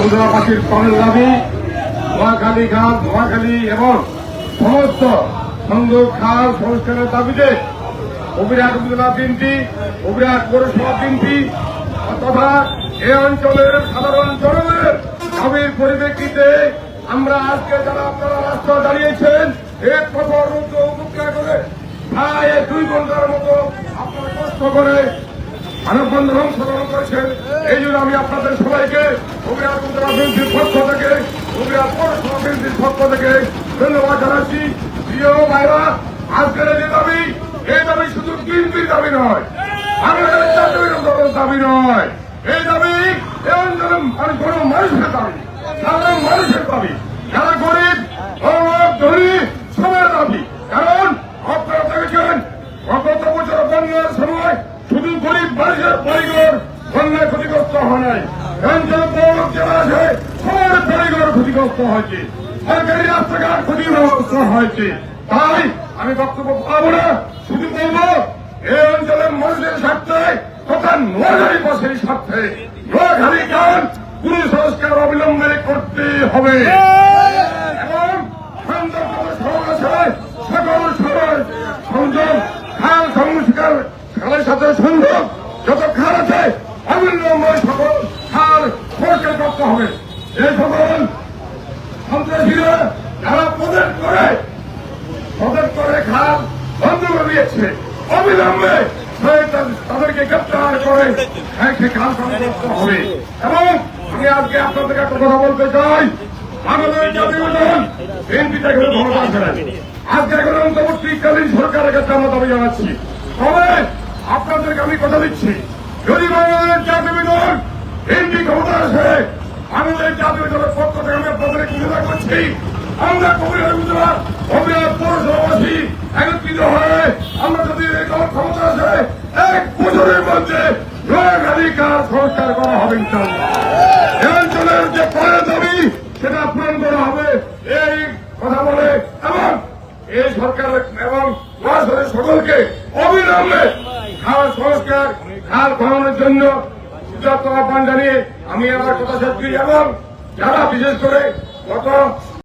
মুদ্রাপাতির প্রাণের দাবি নোয়াখালী ঘাট, নোয়াখালী এবং সমস্ত সংযোগ খাল সংস্কারের দাবিতে অবিরাট উপজেলা তিনটি, অবিরাট পৌরসভা তিনটি, তথা এ অঞ্চলের সাধারণ জনগণের দাবির পরিপ্রেক্ষিতে আমরা আজকে যারা আপনারা রাস্তা দাঁড়িয়েছেন এক প্রখর রুদ্র উপেক্ষা করে প্রায় দুই ঘণ্টার মতো আপনারা কষ্ট করে মানববন্ধন অংশগ্রহণ করেছেন। এই জন্য আমি আপনাদের সবাইকে বিএনপির পক্ষ থেকে বিএনপির পক্ষ থেকে ধন্যবাদ জানাচ্ছি। প্রিয় ভাইরা, আজকের যে দাবি, এই দাবি শুধু দাবি নয় আন্দোলনের দাবি নয়। এই দাবি এই আন্দোলন মানে কোনো মানুষের দাবি সাধারণ মানুষের দাবি যারা গরিব গরিব ধনী সবার দাবি কারণ আপনারা দেখেছেন গত বছর বন্যার সময় শুধু গরিব মানুষের পরিবার বন্যায় ক্ষতিগ্রস্ত হয় নাই অঞ্চল বড় যারা আছে সবার পরিবার ক্ষতিগ্রস্ত হয়েছে। সরকারি রাস্তাঘাট ক্ষতিগ্রস্ত হয়েছে তাই আমি বক্তব্য পাবো না, শুধু বলব, এই অঞ্চলের মানুষের স্বার্থে তথা নোয়াখালী বাসের স্বার্থে নোয়াখালী গান কুসংস্কার অবিলম্বে করতে হবে। এবং সকল সমাজ সংযোগ খাল সংস্কার, খালের সাথে সংযোগ যত খাল আছে, অবিলম্বে সকল খাল সংস্কার করতে হবে। যে সকল সন্ত্রাসীরা যারা প্রদেশ করে প্রদেশ করে খাল বন্ধ করে দিয়েছে, অবিলম্বে তাদেরকে গ্রেপ্তার করে খাল করতে হবে। এবং আমি আজকে আপনাদের একটা কথা বলতে চাই আমাদের জাতীয় দল এখনও ক্ষমতা আসে না। আজকে এখন অন্তর্বর্তীকালীন সরকারের কাছে আমরা দাবি জানাচ্ছি। তবে আপনাদেরকে আমি কথা দিচ্ছি, যদি বাংলাদেশ জাতীয় দল বিএনপি ক্ষমতা আসে আমাদের জাতীয় দলের পক্ষ থেকে আমি আপনাদের ঘোষণা করছি আমরা কবিরাজ গুজরাট পৌরসভাবাসী একত্রিত হয়ে আমরা যদি ক্ষমতা আসে, এক বছরের মধ্যে নোয়াখালী কার সংস্কার করা হবে এই অঞ্চলের যে পরের দাবি, সেটা পূরণ করা হবে, এই কথা বলে এবং এই সরকার এবং সকলকে অবিলম্বে খাল সংস্কার খাল খননের জন্য উদাত্ত আহ্বান জানিয়ে আমি আমার কথা শেষ এবং যারা বিশেষ করে 老公